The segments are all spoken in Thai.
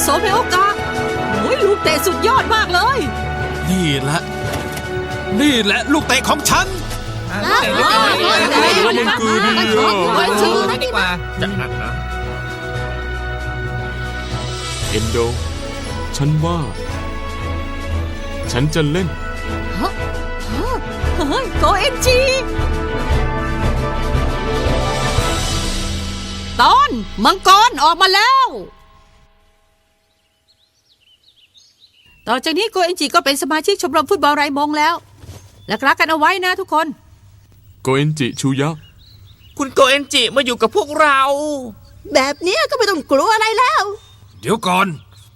โซเมโอกะโอ้ยลูกเตะสุดยอดมากเลย นี่แหละ นี่แหละลูกเตะของฉันเดี๋ยวเดี๋ยวเดี๋ยวเดี๋ยวมันคือดีดีกว่าจะนะนะเอนโด ฉันว่า ฉันจะเล่น เฮ้ยโกเอ็นจี ตอนมังกรออกมาแล้ว ต่อจากนี้โกเอนจิก็เป็นสมาชิกชมรมฟุตบอลไรมงแล้ว และรักกันเอาไว้นะทุกคน โกเอนจิชูยะ คุณโกเอนจิมาอยู่กับพวกเรา แบบเนี้ยก็ไม่ต้องกลัวอะไรแล้ว เดี๋ยวก่อน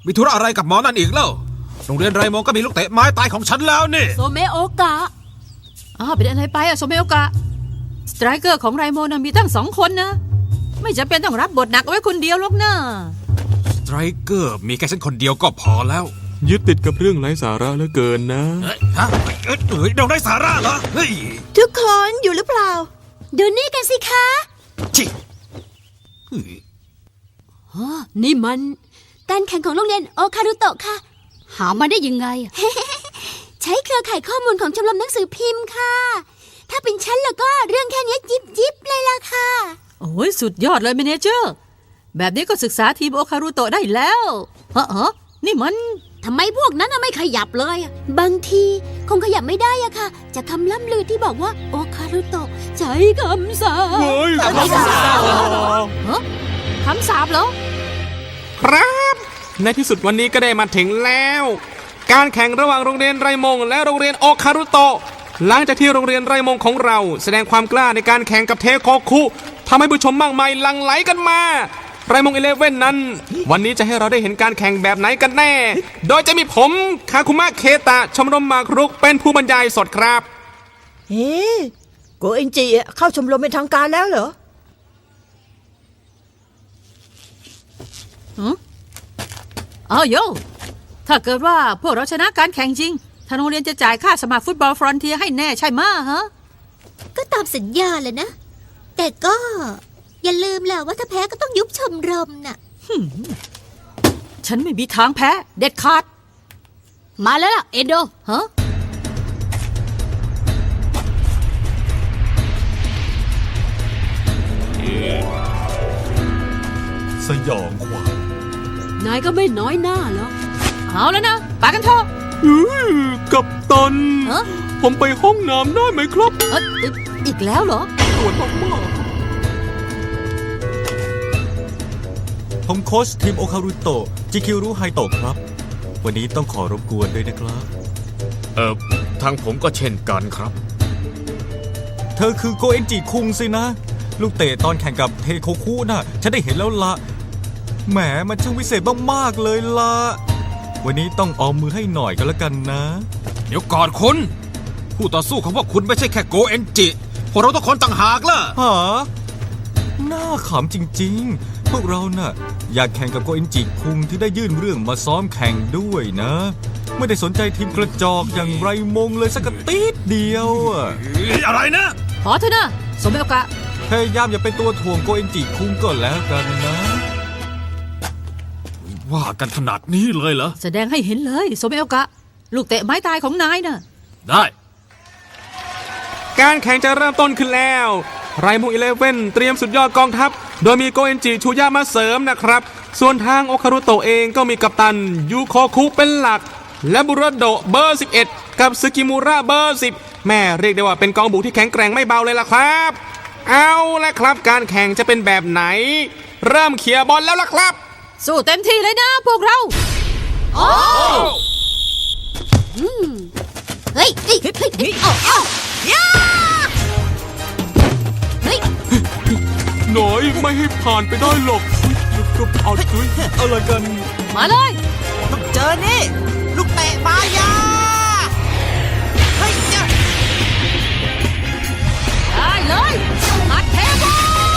มีธุระอะไรกับหมอนั่นอีกเล่าโรงเรียนไรมองก็มีลูกเตะไม้ตายของฉันแล้วนี่ โซเมโอกะอ้าวเป็นอะไรไปอะโซเมโอกะ สไตรเกอร์ของไรโมนะมีตั้งสองคนนะ ไม่จำเป็นต้องรับบทหนักเอาไว้คนเดียวหรอกนะสไตรเกอร์มีแค่ฉันคนเดียวก็พอแล้ว ยึดติดกับเรื่องไร้สาระเหลือเกินนะ เฮ้ยฮะเอ้ยเอ้ยเราได้สาระเหรอเฮ้ยทุกคนอยู่หรือเปล่า ดูนี่กันสิคะ จิเฮ้ยนี่มัน การแข่งของโรงเรียนโอคารุโตะค่ะ หามาได้ยังไงใช้เครือข่ายข้อมูลของชมรมหนังสือพิมพ์ค่ะ ถ้าเป็นฉันแล้วก็เรื่องแค่เนี้ยจิบจิบเลยล่ะค่ะ โอ้ยสุดยอดเลยเมเนเจอร์ แบบนี้ก็ศึกษาทีมโอคารุโตะได้แล้วเฮ้อเฮ้อนี่มันทำไมพวกนั้นน่ะไม่ขยับเลยอะบางทีคงขยับไม่ได้อะค่ะจากคำล่ำลือที่บอกว่าโอคารุโตะใช้คำสาปเฮ้ยคำสาปคำสาปเหรอ ครับ ในที่สุดวันนี้ก็ได้มาถึงแล้ว การแข่งระหว่างโรงเรียนไรมง และโรงเรียนโอคารุโตะหลังจากที่โรงเรียนไรมงของเรา แสดงความกล้าในการแข่งกับเทโคคุ ทำให้ผู้ชมมากมายหลั่งไหลกันมาไรมงอีเลฟเว่นนั้น วันนี้จะให้เราได้เห็นการแข่งแบบไหนกันแน่ โดยจะมีผมคาคุมะเคตะชมรมหมากรุกเป็นผู้บรรยายสดครับเฮ้โกเอนจิเข้าชมรมเป็นทางการแล้วเหรอเอาโยถ้าเกิดว่าพวกเราชนะการแข่งจริงทางโรงเรียนจะจ่ายค่าสมัครฟุตบอลฟรอนเทียให้แน่ใช่ไหมะฮะ ก็ตามสัญญาแหละนะ แต่ก็ อย่าลืมแหละว่าถ้าแพ้ก็ต้องยุบชมรมน่ะฉันไม่มีทางแพ้ เด็ดขาด มาแล้วล่ะ เอนโดฮะสยองขวัญนายก็ไม่น้อยหน้าหรอกเอาแล้วนะไปกันเถอะ อื้อกับตัน ฮะ ผมไปห้องน้ำได้ไหมครับ เอ้ยอีกอีกแล้วเหรอ ปวดมากผมโค้ชทีมโอคารุโตะจิคิรุไฮโตะครับ วันนี้ต้องขอรบกวนด้วยนะครับ เออทางผมก็เช่นกันครับ เธอคือโกเอนจิคุงสินะ ลูกเตะตอนแข่งกับเทโคคุน่ะ ฉันได้เห็นแล้วละแหมมันช่างวิเศษมากๆเลยละวันนี้ต้องออมมือให้หน่อยก็แล้วกันนะ เดี๋ยวก่อนคุณ ผู้ต่อสู้ของพวกคุณไม่ใช่แค่โกเอนจิ พวกเราทุกคนต่างหากล่ะ หาน่าขำจริงๆ พวกเราน่ะ อยากแข่งกับโกเอนจิคุงที่ได้ยื่นเรื่องมาซ้อมแข่งด้วยนะ ไม่ได้สนใจทีมกระจอกอย่างไรมงเลยสักกระติดเดียวอะอะไรนะพอเถอะนะสมเด็จโอกะ พยายามอย่าเป็นตัวถ่วงโกเอนจิคุงก็แล้วกันนะ ว่ากันขนาดนี้เลยเหรอ แสดงให้เห็นเลย สมเด็จโอกะ ลูกเตะไม้ตายของนายน่ะ ได้ การแข่งจะเริ่มต้นขึ้นแล้ว ไรมูอีเลฟเว่นเตรียมสุดยอดกองทัพ โดยมีโกเอนจิชูยะมาเสริมนะครับ ส่วนทางโอคารุโตะเองก็มีกัปตันยูโคคุเป็นหลัก และบุรโดะเบอร์ 11 กับซึกิมูระเบอร์ 10 แม่เรียกได้ว่าเป็นกองบุกที่แข็งแกร่งไม่เบาเลยล่ะครับ เอาละครับ การแข่งจะเป็นแบบไหน เริ่มเขี่ยร์บอลแล้วล่ะครับ สู้เต็มที่เลยนะพวกเราเฮ้ยเฮ้ยเฮ้ย ไม่ให้ผ่านไปได้หรอกอุ๊ยก็เอาด้วยอะไรกัน มาเลยเจอนี่ ลูกเตะมายาเฮ้ยเนี่ยได้เลยอัดเทบอล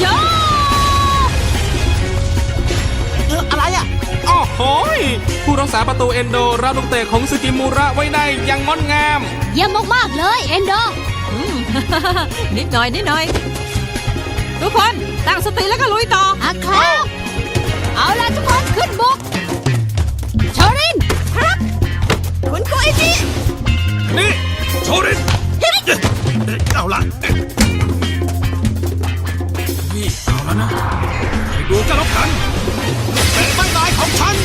โยเอออะไรอะโอ้โหยผู้รักษาประตูเอนโดรับลูกเตะของซึกิมูระไว้ได้อย่างงดงาม เยี่ยมมาก ๆ เลย เอนโดอืม นิดหน่อยนิดหน่อย ทุกคนตั้งสติแล้วก็ลุยต่ออะครับ เอาล่ะทุกคนขึ้นบุกชอรินคุณโกเอนจินี่โชรินเอาละนี่เอาแล้วนะไปดูกันแล้วกันเป็นไม่ตายของฉัน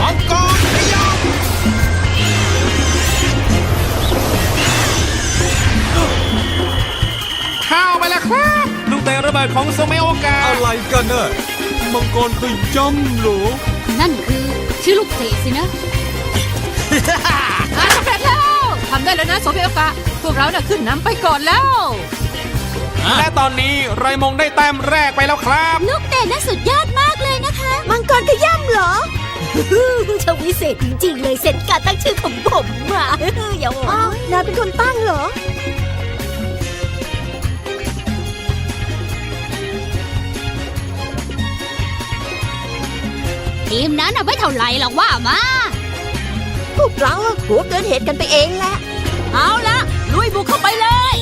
มังกรพยามเข้า เตะระเบิดของโซเมโอกะอะไรกันน่ะมังกรเคยย่ำเหรอนั่นคือชื่อลูกเตะสินะอะสำเร็จแล้วทำได้แล้วนะโซเบโอกะพวกเราน่ะขึ้นนำไปก่อนแล้ว และตอนนี้ไรมงได้แต้มแรกไปแล้วครับ ลูกเตะน่าสุดยอดมากเลยนะคะ มังกรขย่ำเหรอช่างวิเศษจริงๆเลยเสร็จการตั้งชื่อของผมมาอย่าหวัอ้างวนายเป็นคนตั้งเหรอ ทีมนั้นน่ะไม่เท่าไหร่หรอกว่ามา พวกเราอะหัวเกินเหตุกันไปเองแหละ เอาละลุยบุกเข้าไปเลย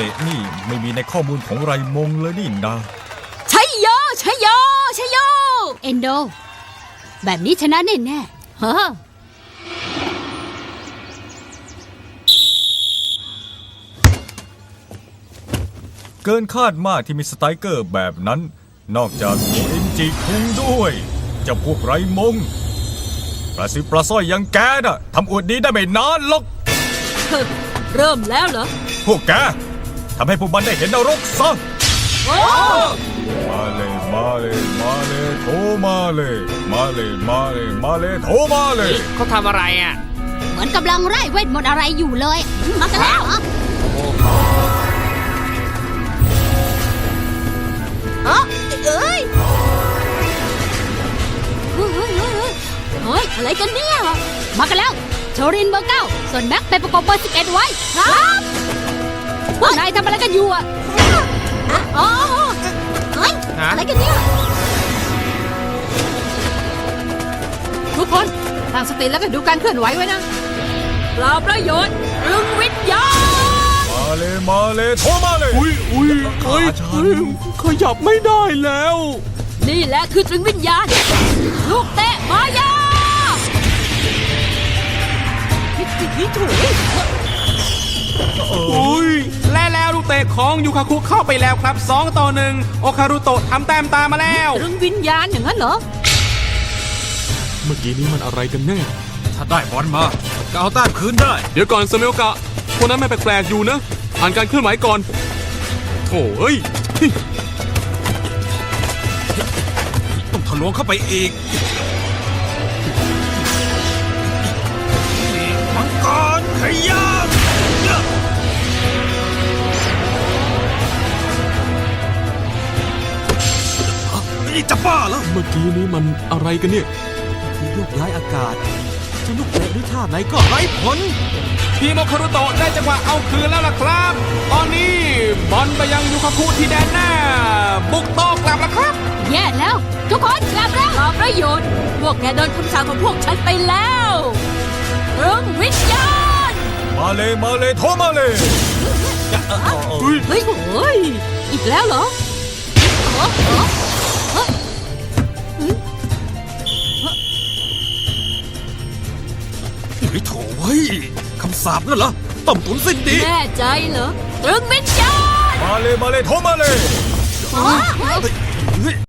ตะนี่ไม่มีในข้อมูลของไรมงเลยนี่นาใช่โยใช่โยใช่โยเอนโด แบบนี้ชนะแน่แน่ฮะเกินคาดมากที่มีสไตรเกอร์แบบนั้น นอกจากโอเอ็นจิคุงด้วยจะพวกไรมงปลาซิปลาสร้อยอยังแกน่ะทำอวดดีได้ไม่นานหรอกเริ่มแล้วเหรอ พวกแก ทำให้พวกมันได้เห็นนรกซะมาเลยมาเลยมาเลยโทรมาเลยมาเลยมาเลยมาเลยโทรมาเลยเขาทำอะไรอะ เหมือนกำลังไล่เวทมนต์อะไรอยู่เลย มากันแล้วเหรออ๋อเอ้ยเฮ้ยเฮ้ยเฮ้ยเฮ้ยเฮ้ยอะไรกันเนี่ย มากันแล้วโชรินเบอร์เก้าส่วนแม็กไปประกบเบอร์สิบเอ็ดไว้ ครับพวก นายทำอะไรกันอยู่อะอ๋อเฮ้ยฮะ อะไรกันเนี่ยทุกคนตั้งสติแล้วก็ดูการเคลื่อนไหวไว้นะเปล่าประโยชน์รึงวิทยามาเลยมาเลยโทรมาเลย อุ้ยอุ้ยเอ้ยเอ้ยขยับไม่ได้แล้ว นี่แหละคือตรึงวิญญาณ ลูกเตะมายา อุ้ยและแล้วลูกเตะของยูคาคุเข้าไปแล้วครับ 2 ต่อหนึ่งโอคารุโตะทำแต้มตามมาแล้วรึงวิญญาณอย่างนั้นเหรอ เมื่อกี้นี้มันอะไรกันแน่ ถ้าได้บอลมาก็เอาแต้มคืนได้ เดี๋ยวก่อนสเมลกะคนนั้นไม่แปลกๆอยู่นะ อ่านการเคลื่อนไหวก่อนโถ่เอ้ย ต้องทะลวงเข้าไปอีก บ้าแล้วเมื่อกี้นี้มันอะไรกันเนี่ยที่โยกย้ายอากาศจะลูกเตะด้วยท่าไหนก็ไร้ผล ทีมโอคารุโตะได้จังหวะเอาคืนแล้วล่ะครับ ตอนนี้บอลไปยังยูคาคุที่แดนหน้า บุกโตกลับแล้วครับ แย่แล้ว ทุกคนกลับแล้วรอประโยชน์ พวกแกโดนคำสั่งของพวกฉันไปแล้วเรื่องวิญญาณมาเลยมาเลยโทรมาเลยเฮ้ยโอ้ยอีกแล้วเหรอ เฮ้ยโถ่เฮ้ยคำสาปนั่นเหรอต้มตุ๋นสิ้นดี แน่ใจเหรอเรื่องวิญญาณมาเลยมาเลยโทรมาเลย อ๋อ